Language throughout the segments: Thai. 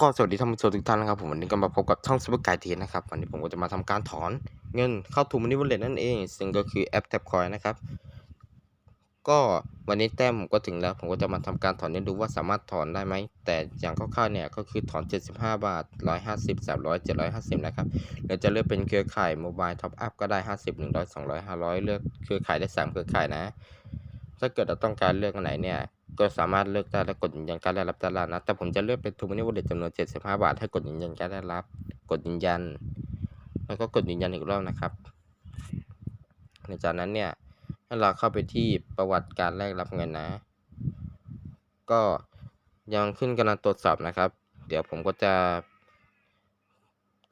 ก็สวัสดีท่านผู้ชมทุกท่านนะครับผมวันนี้ก็มาพบกับช่องซูเปอร์ไกด์ทีนะครับวันนี้ผมก็จะมาทำการถอนเงินเข้าทูมันนี่วอลเล็ตนั่นเอง ซึ่งก็คือแอปแท็บคอยนะครับ ก็วันนี้แต้มผมก็ถึงแล้ว ผมก็จะมาทำการถอนให้ดูว่าสามารถถอนได้ไหม แต่อย่างคร่าวๆเนี่ยก็คือถอน 75 บาท 150 300 750 นะครับเราจะเลือกเป็นเครือข่ายโมบายท็อปอัพก็ได้ 50 100 200 500 เลือกเครือข่ายได้ 3 เครือข่ายนะ ถ้าเกิดเราต้องการเลือกอันไหนเนี่ย ก็สามารถเลือกได้แล้วกดยืนยันการได้รับตลาดนะ แต่ผมจะเลือกเป็นทูมันนี่วอลเล็ตจำนวน 75 บาท ให้กดยืนยันการได้รับ กดยืนยัน แล้วก็กดยืนยันอีกรอบนะครับหลังจากนั้นเนี่ยให้เราเข้าไปที่ประวัติการแลกรับเงินนะ ก็ยังขึ้นกำลังตรวจสอบนะครับ เดี๋ยวผมก็จะ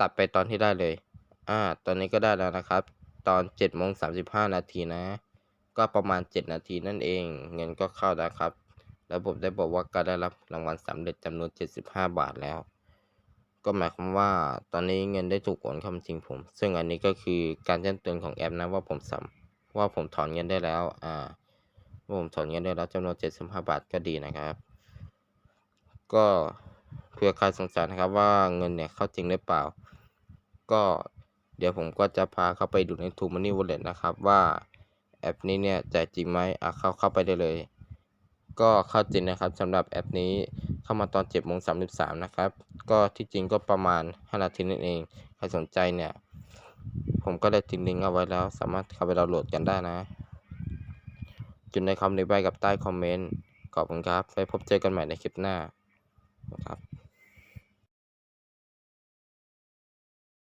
ตัดไปตอนที่ได้เลย อ่า ตอนนี้ก็ได้แล้วนะครับ ตอน7โมง35นาทีนะ ก็ประมาณ 7 นาทีนั่นเอง เงินก็เข้าแล้วครับ แล้วผมได้บอกว่าก็ได้รับรางวัลสำเร็จจำนวน 75 บาทแล้ว ก็หมายความว่าตอนนี้เงินได้ถูกโอนเข้าบัญชีผม ซึ่งอันนี้ก็คือการแจ้งเตือนของแอปนะว่าผมสำว่าผมถอนเงินได้แล้วอ่าว่าผมถอนเงินได้แล้วจำนวน 75 บาทก็ดีนะครับ ก็เผื่อใครสงสัยนะครับว่าเงินเนี่ยเข้าจริงหรือเปล่า ก็เดี๋ยวผมก็จะพาเข้าไปดูใน t ูมันนี่วอลเล็ตนะครับว่าแอปนี้เนี่ยจ่ายจริงไหมอะเข้าเข้าไปได้เลย ก็เข้าจริงนะครับสำหรับแอปนี้เข้ามาตอน7โมง33นะครับ ก็ที่จริงก็ประมาณ5นาทีนั่นเอง ใครสนใจเนี่ย ผมก็ได้ทิ้งลิงก์เอาไว้แล้ว สามารถเข้าไปดาวน์โหลดกันได้นะ จุดในคำในใบกับใต้คอมเมนต์ขอบคุณครับ ไปพบเจอกันใหม่ในคลิปหน้านะครับ